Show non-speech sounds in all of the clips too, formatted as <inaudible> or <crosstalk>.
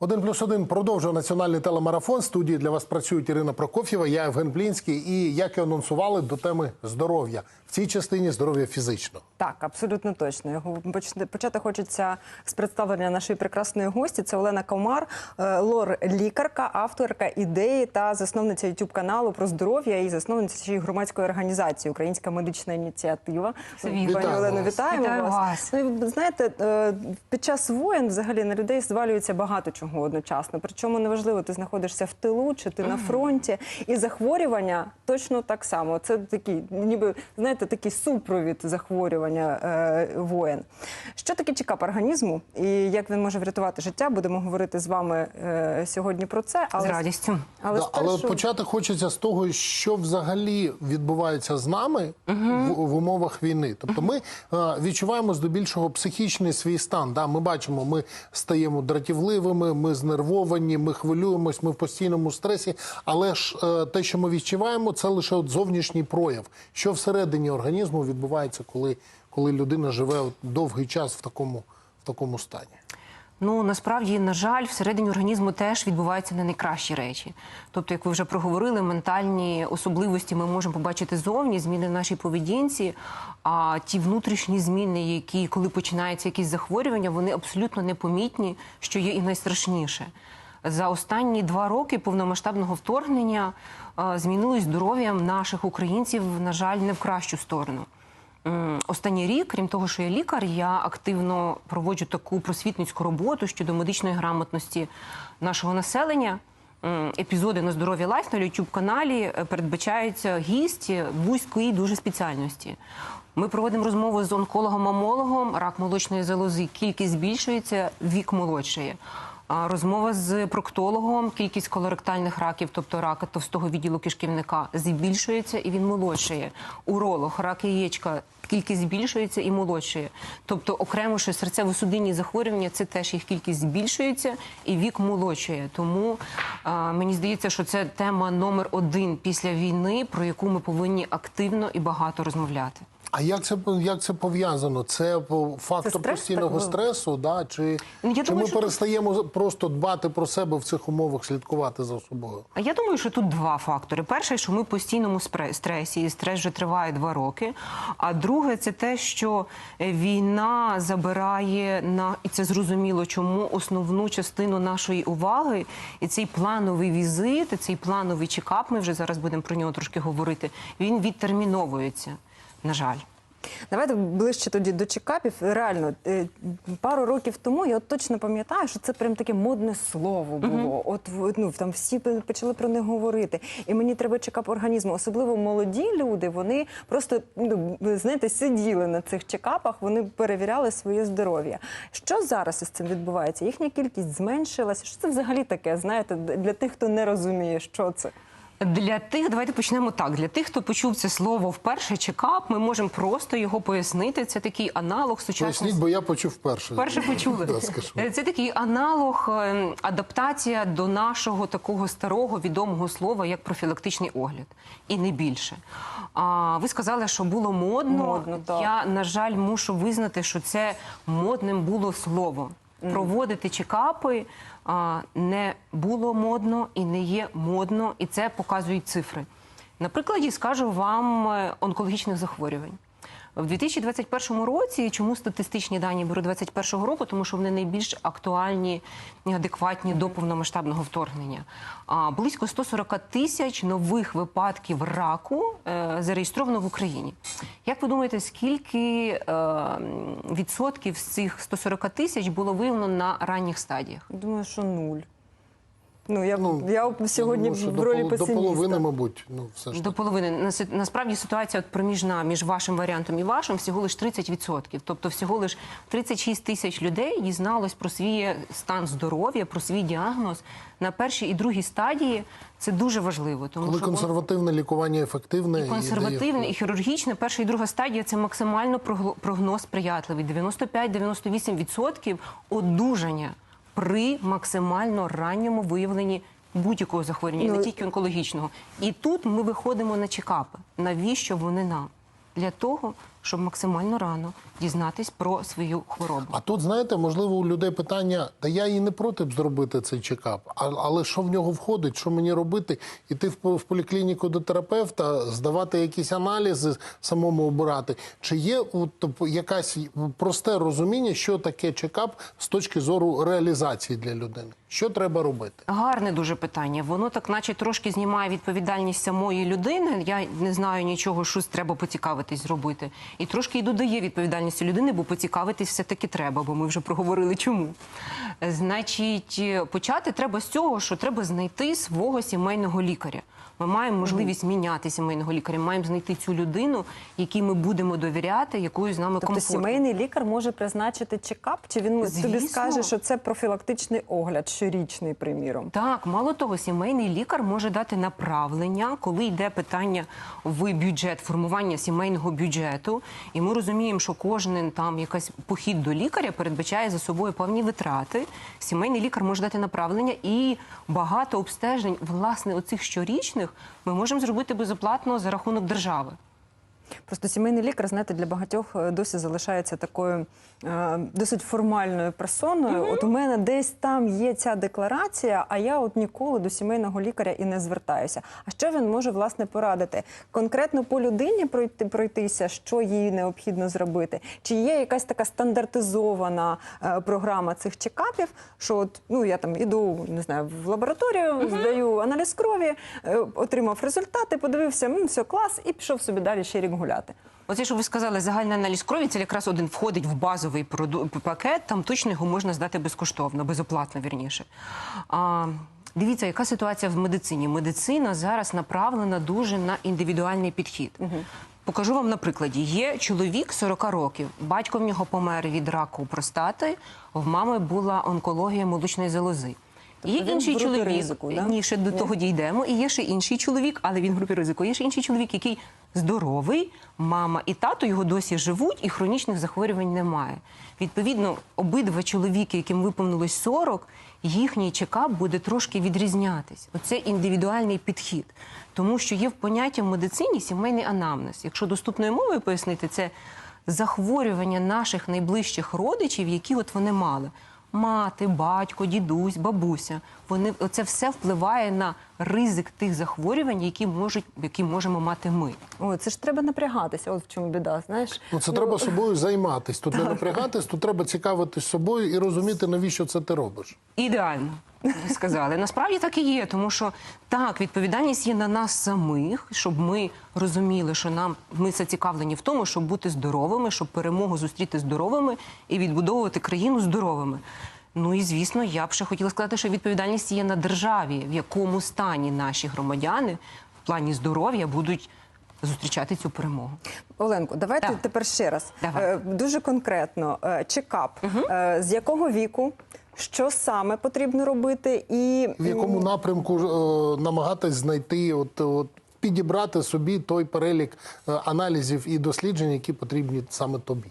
Один плюс один продовжує національний телемарафон. В Студії для вас працюють Ірина Прокоф'єва, я Євген Блінський. І як і анонсували до теми здоров'я в цій частині здоров'я фізично. Так, абсолютно точно. Його поч- почати хочеться з представлення нашої прекрасної гості. Це Олена Комар, е, лор-лікарка, авторка ідеї та засновниця youtube каналу про здоров'я і засновниця цієї громадської організації Українська медична ініціатива. Пані. Олено, вітаємо Вітаю вас. вас. Ну, знаєте, е, під час воєн взагалі на людей звалюється багато чого одночасно. Причому неважливо, ти знаходишся в тилу чи ти на фронті. І захворювання точно так само. Це такий, ніби знаєте, такий супровід захворювання е, воєн. Що таке чекап організму і як він може врятувати життя? Будемо говорити з вами е, сьогодні про це. З радістю. Але, Да, але спершу... от почати хочеться з того, що взагалі відбувається з нами в, в умовах війни. Тобто, ми е, відчуваємо здебільшого психічний свій стан. Да? Ми бачимо, ми стаємо дратівливими, ми знервовані, ми хвилюємось, ми в постійному стресі. Але ж е, те, що ми відчуваємо, це лише от зовнішній прояв. Що всередині організму відбувається, коли, коли людина живе довгий час в такому, в такому стані. Ну насправді, на жаль, всередині організму теж відбуваються не найкращі речі. Тобто, як ви вже проговорили, ментальні особливості ми можемо побачити зовні, зміни в нашій поведінці. А ті внутрішні зміни, які коли починається якісь захворювання, вони абсолютно непомітні, що є і найстрашніше. За останні два роки повномасштабного вторгнення е, змінилось здоров'я наших українців, на жаль, не в кращу сторону. Останній рік, крім того, що я лікар, я активно проводжу таку просвітницьку роботу щодо медичної грамотності нашого населення. Епізоди на здоров'я лайф на youtube каналі передбачаються гість вузької дуже спеціальності. Ми проводимо розмову з онкологом-мамологом, рак молочної залози. Кількість збільшується, вік молодшає. Розмова з проктологом, кількість колоректальних раків, тобто рака товстого відділу кишківника, збільшується і він молодшає. Уролог, рак яєчка, кількість збільшується і молодшає. Тобто, окремо, що серцево-судинні захворювання, це теж їх кількість збільшується і вік молодшає. Тому а, мені здається, що це тема номер один після війни, про яку ми повинні активно і багато розмовляти. А як це як це пов'язано? Це по- фактор Це стрес, постійного так, ну? стресу, да? чи, Ну, я чи думаю, ми що- перестаємо просто дбати про себе в цих умовах, слідкувати за собою? А я думаю, що тут два фактори. Перший, що ми в постійному стресі, і стрес вже триває два роки. А друге, це те, що е, війна забирає на і це зрозуміло, чому основну частину нашої уваги, і цей плановий візит, і цей плановий чекап, ми вже зараз будемо про нього трошки говорити. Він відтерміновується. На жаль. Давайте ближче тоді до чекапів. Реально, е, пару років тому я от точно пам'ятаю, що це прям таке модне слово було. От ну там всі почали про них говорити. І мені треба чекап організму. Особливо молоді люди. Вони просто ну знаєте, сиділи на цих чекапах, вони перевіряли своє здоров'я. Що зараз із цим відбувається? Їхня кількість зменшилася. Що це взагалі таке? Знаєте, для тих, хто не розуміє, що це. Для тих, давайте почнемо так. Для тих, хто почув це слово вперше чекап, ми можемо просто його пояснити. Це такий аналог сучасного Поясніть, бо я почув вперше. Перше почули. Да, скажу. Е, Це такий аналог, е, адаптація до нашого такого старого відомого слова, як профілактичний огляд, і не більше. А ви сказали, що було модно. Модно, так. Я на жаль мушу визнати, що це модним було слово. Проводити чекапи не було модно і не є модно, і це показують цифри. На прикладі скажу вам е, онкологічних захворювань. В 2021 році, чому статистичні дані беру 2021 року, тому що вони найбільш актуальні і адекватні до повномасштабного вторгнення. А близько 140 тисяч нових випадків раку е, зареєстровано в Україні. Як ви думаєте, скільки е, відсотків з цих 140 тисяч було виявлено на ранніх стадіях? Думаю, що нуль. Ну я Ну, я сьогодні думаю, в до ролі поло- до половини, мабуть, ну все ж До половини Нас- насправді ситуація от проміжна між вашим варіантом і вашим всього лиш 30%. Тобто, всього лиш 36 тисяч людей дізналось про свій стан здоров'я, про свій діагноз на першій і другій стадії. Це дуже важливо, тому Коли що он- консервативне лікування ефективне і консервативне, і хірургічне. Перша і друга стадія це максимально прогноз сприятливий. 95-98% одужання при максимально ранньому виявленні будь-якого захворювання, Ну, не тільки онкологічного. І тут ми виходимо на чекапи. Навіщо вони нам? Для того, щоб максимально рано дізнатись про свою хворобу. А тут, знаєте, можливо, у людей питання: та я і не проти б зробити цей чекап, але що в нього входить, що мені робити? Іти в, по- поліклініку до терапевта, здавати якісь аналізи, самому обирати. Чи є типу, якась просте розуміння, що таке чекап з точки зору реалізації для людини? Що треба робити? Гарне дуже питання. Воно так, наче трошки знімає відповідальність самої людини. Я не знаю нічого, що треба поцікавитись зробити. І трошки і додає відповідальності людини, бо поцікавитись все-таки треба, бо ми вже проговорили чому. Значить, е, почати треба з цього, що треба знайти свого сімейного лікаря. Ми маємо можливість міняти сімейного лікаря. Маємо знайти цю людину, якій ми будемо довіряти, якою з нами Тобто комфортно. сімейний лікар може призначити чекап, чи він тобі Звісно. скаже, що це профілактичний огляд, щорічний, приміром. Так, мало того, сімейний лікар може дати направлення, коли йде питання в бюджет, формування сімейного бюджету. І ми розуміємо, що кожен там якась похід до лікаря передбачає за собою певні витрати. Сімейний лікар може дати направлення і багато обстежень, власне, оцих щорічних ми можемо зробити безоплатно за рахунок держави. Просто сімейний лікар, знаєте, для багатьох е, досі залишається такою е, досить формальною персоною. От у мене десь там є ця декларація, а я от ніколи до сімейного лікаря і не звертаюся. А що він може власне порадити? Конкретно по людині пройти пройтися, що їй необхідно зробити? Чи є якась така стандартизована е, програма цих чекапів? Що от ну я там іду, не знаю, в лабораторію, здаю аналіз крові, отримав результати, подивився, все клас, і пішов собі далі ще рік гуляти. Оце, що ви сказали, загальний аналіз крові, це якраз один входить в базовий пакет. Там точно його можна здати безкоштовно, безоплатно вірніше. А, дивіться, яка ситуація в медицині. Медицина зараз направлена дуже на індивідуальний підхід. Покажу вам на прикладі. Є чоловік 40 років, батько в нього помер від раку простати, в мами була онкологія молочної залози. Є Тобто він інший чоловік, ризику, да? ні, ще до того дійдемо. І є ще інший чоловік, але він в групі ризику. Є ще інший чоловік, який здоровий, мама і тато його досі живуть, і хронічних захворювань немає. Відповідно, обидва чоловіки, яким виповнилось 40, їхній чекап буде трошки відрізнятись. Оце індивідуальний підхід. Тому що є в понятті в медицині сімейний анамнез. Якщо доступною мовою пояснити, це захворювання наших найближчих родичів, які от вони мали. Мати, батько, дідусь, бабуся. Вони це все впливає на ризик тих захворювань, які можуть, які можемо мати ми. О, це ж треба напрягатися. От в чому біда, знаєш? Ну, це треба собою займатись. Тут не напрягатись, тут треба цікавитись собою і розуміти, навіщо це ти робиш. Ідеально. Ви сказали. Насправді так і є, тому що так, відповідальність є на нас самих, щоб ми розуміли, що нам ми зацікавлені в тому, щоб бути здоровими, щоб перемогу зустріти здоровими і відбудовувати країну здоровими. Ну і звісно, я б ще хотіла сказати, що відповідальність є на державі, в якому стані наші громадяни в плані здоров'я будуть зустрічати цю перемогу. Оленко, давайте Так. тепер ще раз. Давай. Е, Дуже конкретно. Е, Чекап. Е, З якого віку? Що саме потрібно робити? І В якому напрямку е, намагатись знайти, от, от підібрати собі той перелік е, аналізів і досліджень, які потрібні саме тобі.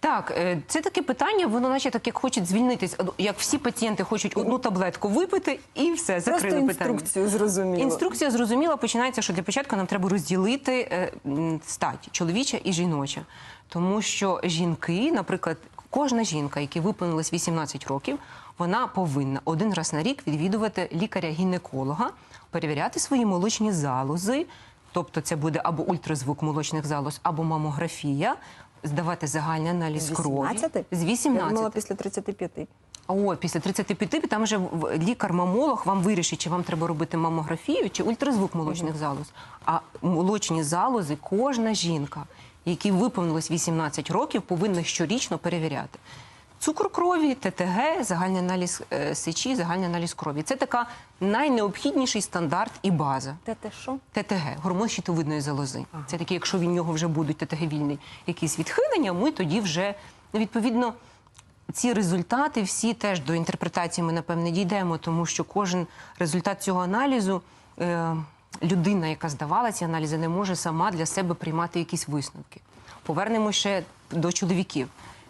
Так, е, це таке питання, воно наче так як хочуть звільнитись, як всі пацієнти хочуть одну таблетку випити і все, просто закрили питання. інструкцію зрозуміло. Інструкція зрозуміла, починається, що для початку нам треба розділити е, стать чоловіча і жіноча. Тому що жінки, наприклад, кожна жінка, яка виповнилась 18 років, вона повинна один раз на рік відвідувати лікаря-гінеколога, перевіряти свої молочні залози. Тобто це буде або ультразвук молочних залоз, або мамографія, здавати загальний аналіз З 18? З Я 18. думала після 35. О, після 35 там вже лікар-мамолог вам вирішить, чи вам треба робити мамографію, чи ультразвук молочних залоз. А молочні залози кожна жінка, якій виповнилось 18 років, повинна щорічно перевіряти. Цукор крові, ТТГ, загальний аналіз е, сечі, загальний аналіз крові. Це така найнеобхідніший стандарт і база. Те що? ТТГ, гормон щитовидної залози. Це таке, якщо від нього вже будуть ТТГ-вільні якісь відхилення, ми тоді вже відповідно. Ці результати всі теж до інтерпретації ми напевне дійдемо, тому що кожен результат цього аналізу е, людина, яка здавала ці аналізи, не може сама для себе приймати якісь висновки. Повернемо ще до чоловіків.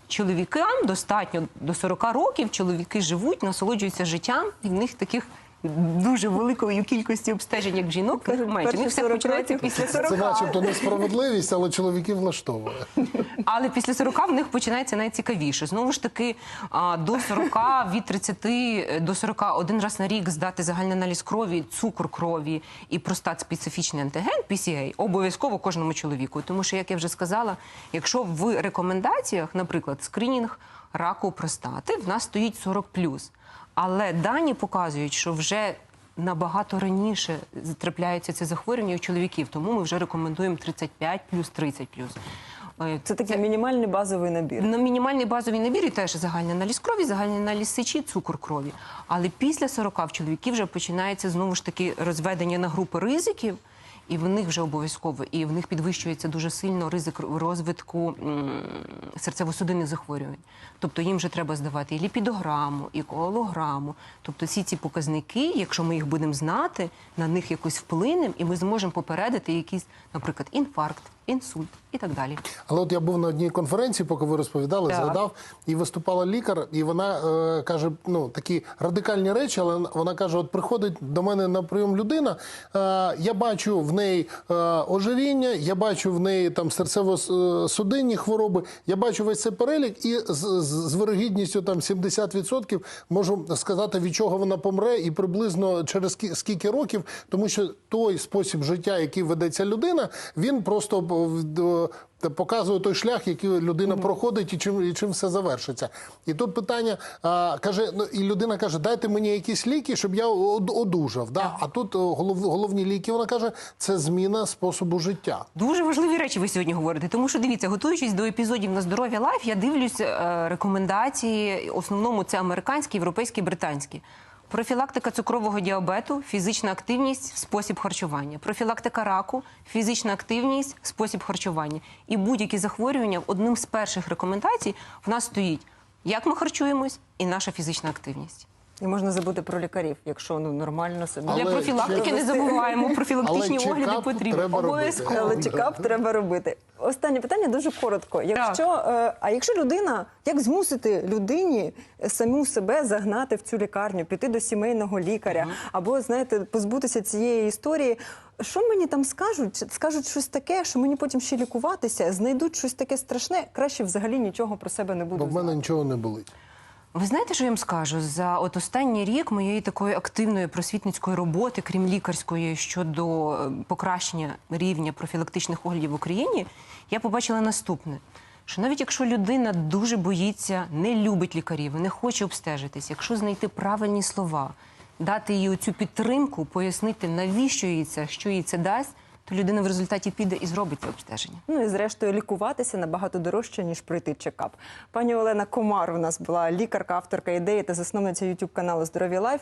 Чоловікам достатньо до 40 років, чоловіки живуть, насолоджуються життям, і в них таких дуже великою кількістю обстежень, як жінок, менше. перші У них все 40 починається років. після 40. Це начебто несправедливість, але чоловіків влаштовує. Але після 40 в них починається найцікавіше. Знову ж таки, а, до 40, від 30 до 40 один раз на рік здати загальний аналіз крові, цукор крові і простат специфічний антиген PCA обов'язково кожному чоловіку. Тому що, як я вже сказала, якщо в рекомендаціях, наприклад, скринінг раку простати, в нас стоїть 40+. Але дані показують, що вже набагато раніше трапляється це захворювання у чоловіків, тому ми вже рекомендуємо 35 плюс 30 плюс. Е, Це такий мінімальний базовий набір. на мінімальний базовий набір і теж загальний аналіз крові, загальний аналіз сечі, цукор крові. Але після 40 в чоловіків вже починається знову ж таки розведення на групи ризиків. І в них вже обов'язково, і в них підвищується дуже сильно ризик розвитку серцево-судинних захворювань. Тобто їм вже треба здавати і ліпідограму, і коалограму. Тобто всі ці показники, якщо ми їх будемо знати, на них якось вплинемо, і ми зможемо попередити якийсь, наприклад, інфаркт, інсульт і так далі. Але от я був на одній конференції, поки ви розповідали, Так. згадав, і виступала лікар, і вона е, каже: ну такі радикальні речі, але вона каже: от приходить до мене на прийом людина. Е, я бачу в неї е, ожиріння, я бачу в неї там серцево-судинні хвороби, я бачу весь цей перелік, і з, з, з вирогідністю там 70% можу сказати, від чого вона помре, і приблизно через скільки років, тому що той спосіб життя, який ведеться людина, він просто показує той шлях, який людина проходить, і чим і чим все завершиться. І тут питання а, каже: ну і людина каже: дайте мені якісь ліки, щоб я одужав. Да? А тут голов, головні ліки, вона каже, це зміна способу життя. Дуже важливі речі ви сьогодні говорите, тому що дивіться, готуючись до епізодів на здоров'я лайф, я дивлюсь е, рекомендації. Основному це американські, європейські, британські. Профілактика цукрового діабету, фізична активність, спосіб харчування. Профілактика раку, фізична активність, спосіб харчування. І будь-які захворювання одним з перших рекомендацій в нас стоїть, як ми харчуємось, і наша фізична активність. І можна забути про лікарів, якщо ну нормально себе. Але Для профілактики не забуваємо. <laughs> Профілактичні Але огляди потрібні. треба робити. Обов'язково. Але чекап треба робити. Останнє питання дуже коротко. Якщо е, а якщо людина, як змусити людині саму себе загнати в цю лікарню, піти до сімейного лікаря, або знаєте, позбутися цієї історії? Що мені там скажуть? Скажуть щось таке, що мені потім ще лікуватися, знайдуть щось таке страшне, краще взагалі нічого про себе не буду Бо в мене нічого не болить. Ви знаєте, що я вам скажу? За от останній рік моєї такої активної просвітницької роботи, крім лікарської, щодо е, покращення рівня профілактичних оглядів в Україні, я побачила наступне: що навіть якщо людина дуже боїться, не любить лікарів, не хоче обстежитись, якщо знайти правильні слова, дати їй оцю підтримку, пояснити, навіщо їй це, що їй це дасть, то людина в результаті піде і зробить це обстеження. Ну і зрештою лікуватися набагато дорожче, ніж пройти чекап. Пані Олена Комар у нас була лікарка, авторка ідеї та засновниця youtube каналу Здоров'я Лайф.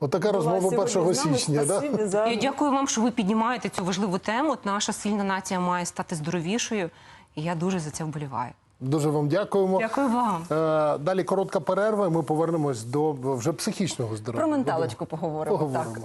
Отака розмова сьогодні 1 січня. Да? За Я дякую вам, що ви піднімаєте цю важливу тему. От наша сильна нація має стати здоровішою, і я дуже за це вболіваю. Дуже вам дякуємо. Дякую вам. Е, Далі коротка перерва, і ми повернемось до вже психічного здоров'я. про менталочку поговоримо. Поговоримо. Так.